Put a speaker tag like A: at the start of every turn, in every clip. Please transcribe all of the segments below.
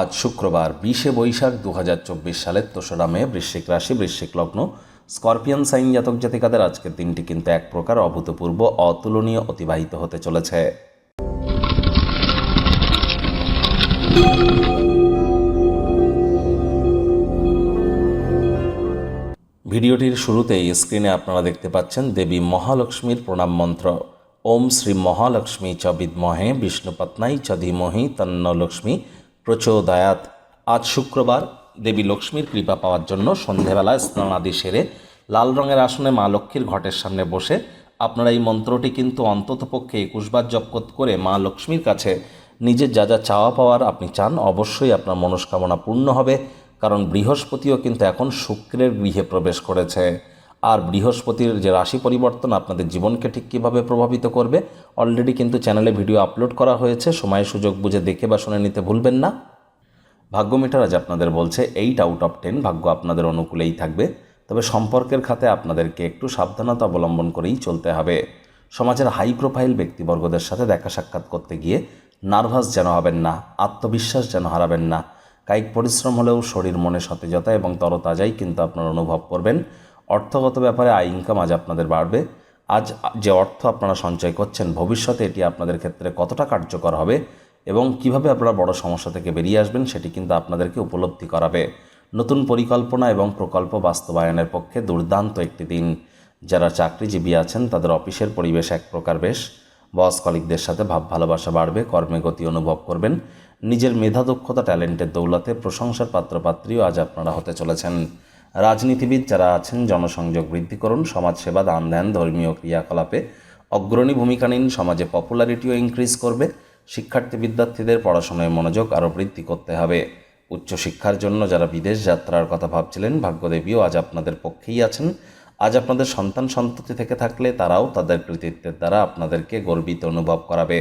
A: আজ শুক্রবার বিশে বৈশাখ দু হাজার চব্বিশ সালের তেসরা মে, বৃশ্চিক রাশি, বৃশ্চিক লগ্ন। স্করপিয়ান সাইন জাতক জাতিকাদের আজকের দিনটি কিন্তু এক প্রকার অভূতপূর্ব, অতুলনীয়, অতিবাহিত হতে চলেছে। ভিডিওটির শুরুতেই স্ক্রিনে আপনারা দেখতে পাচ্ছেন দেবী মহালক্ষ্মীর প্রণাম মন্ত্র। ওম শ্রী মহালক্ষ্মী চ বিদ্মহে বিষ্ণুপত্নাই চ ধীমহি তন্ন লক্ষ্মী। প্রচোদয়াত। আজ শুক্রবার দেবী লক্ষ্মীর কৃপা পাওয়ার জন্য সন্ধেবেলায় স্নান আদি সেরে লাল রঙের আসনে মা লক্ষ্মীর ঘটের সামনে বসে আপনারা এই মন্ত্রটি কিন্তু অন্ততপক্ষে একুশবার জপ করে মা লক্ষ্মীর কাছে নিজের যা যা চাওয়া পাওয়ার আপনি চান অবশ্যই আপনার মনস্কামনা পূর্ণ হবে, কারণ বৃহস্পতিও কিন্তু এখন শুক্রের গৃহে প্রবেশ করেছে। আর বৃহস্পতির যে রাশি পরিবর্তন আপনাদের জীবনকে ঠিক কীভাবে প্রভাবিত করবে অলরেডি কিন্তু চ্যানেলে ভিডিও আপলোড করা হয়েছে সময় সুযোগ বুঝে দেখে বা শুনে নিতে ভুলবেন না। ভাগ্য মিটার আজ আপনাদের বলছে এইট আউট অফ টেন ভাগ্য আপনাদের অনুকূলেই থাকবে, তবে সম্পর্কের খাতে আপনাদেরকে একটু সাবধানতা অবলম্বন করেই চলতে হবে। সমাজের হাই প্রোফাইল ব্যক্তিবর্গদের সাথে দেখা সাক্ষাৎ করতে গিয়ে নার্ভাস যেন হবেন না, আত্মবিশ্বাস যেন হারাবেন না। কায়িক পরিশ্রম হলেও শরীর মনে সতেজতা এবং তরতাজাই কিন্তু আপনারা অনুভব করবেন। অর্থগত ব্যাপারে আয় ইনকাম আজ আপনাদের বাড়বে। আজ যে অর্থ আপনারা সঞ্চয় করছেন, ভবিষ্যতে এটি আপনাদের ক্ষেত্রে কতটা কার্যকর হবে এবং কীভাবে আপনারা বড় সমস্যা থেকে বেরিয়ে আসবেন, সেটি কিন্তু আপনাদেরকে উপলব্ধি করাবে। নতুন পরিকল্পনা এবং প্রকল্প বাস্তবায়নের পক্ষে দুর্দান্ত একটি দিন। যারা চাকরিজীবী আছেন, তাদের অফিসের পরিবেশ এক প্রকার বেশ। বস কলিকদের সাথে ভাব ভালোবাসা বাড়বে, কর্মে গতি অনুভব করবেন। নিজের মেধা দক্ষতা, ট্যালেন্টের দৌলতে প্রশংসার পাত্রপাত্রীও আজ আপনারা হতে চলেছেন। রাজনীতিবিদ যারা আছেন, জনসংযোগ বৃদ্ধি করুন, সমাজসেবা দান ধ্যান ধর্মীয় ক্রিয়াকলাপে অগ্রণী ভূমিকা নিন, সমাজে পপুলারিটিও ইনক্রিজ করবে, শিক্ষার্থী বিদ্যার্থীদের পড়াশোনায় মনোযোগ আরও বৃদ্ধি করতে হবে। উচ্চশিক্ষার জন্য যারা বিদেশ যাত্রার কথা ভাবছিলেন, ভাগ্যদেবীও আজ আপনাদের পক্ষেই আছেন। আজ আপনাদের সন্তান সন্ততি থেকে থাকলে তারাও তাদের কৃতিত্বের দ্বারা আপনাদেরকে গর্বিত অনুভব করাবে।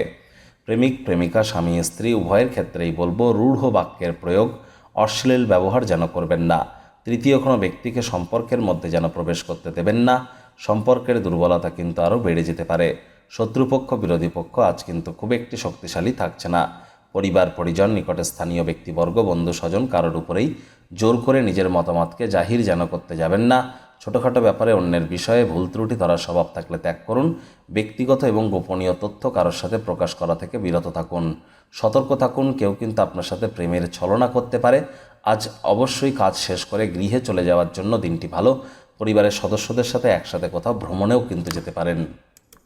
A: প্রেমিক, প্রেমিকা, স্বামী, স্ত্রী, উভয়ের ক্ষেত্রেই বলব, রূঢ় বাক্যের প্রয়োগ, অশ্লীল ব্যবহার যেন করবেন না। তৃতীয় কোনো ব্যক্তিকে সম্পর্কের মধ্যে যেন প্রবেশ করতে দেবেন না, সম্পর্কের দুর্বলতা কিন্তু আরও বেড়ে যেতে পারে। শত্রুপক্ষ, বিরোধী পক্ষ আজ কিন্তু খুব একটি শক্তিশালী থাকছে না। পরিবার, পরিজন, নিকটে স্থানীয় ব্যক্তিবর্গ, বন্ধু, স্বজন কারোর উপরেই জোর করে নিজের মতামতকে জাহির যেন করতে যাবেন না। ছোটোখাটো ব্যাপারে অন্যের বিষয়ে ভুল ত্রুটি ধরার স্বভাব থাকলে ত্যাগ করুন। ব্যক্তিগত এবং গোপনীয় তথ্য কারোর সাথে প্রকাশ করা থেকে বিরত থাকুন। সতর্ক থাকুন, কেউ কিন্তু আপনার সাথে প্রেমের ছলনা করতে পারে। আজ অবশ্যই কাজ শেষ করে গৃহে চলে যাওয়ার জন্য দিনটি ভালো। পরিবারের সদস্যদের সাথে একসাথে কোথাও ভ্রমণেও কিন্তু যেতে পারেন।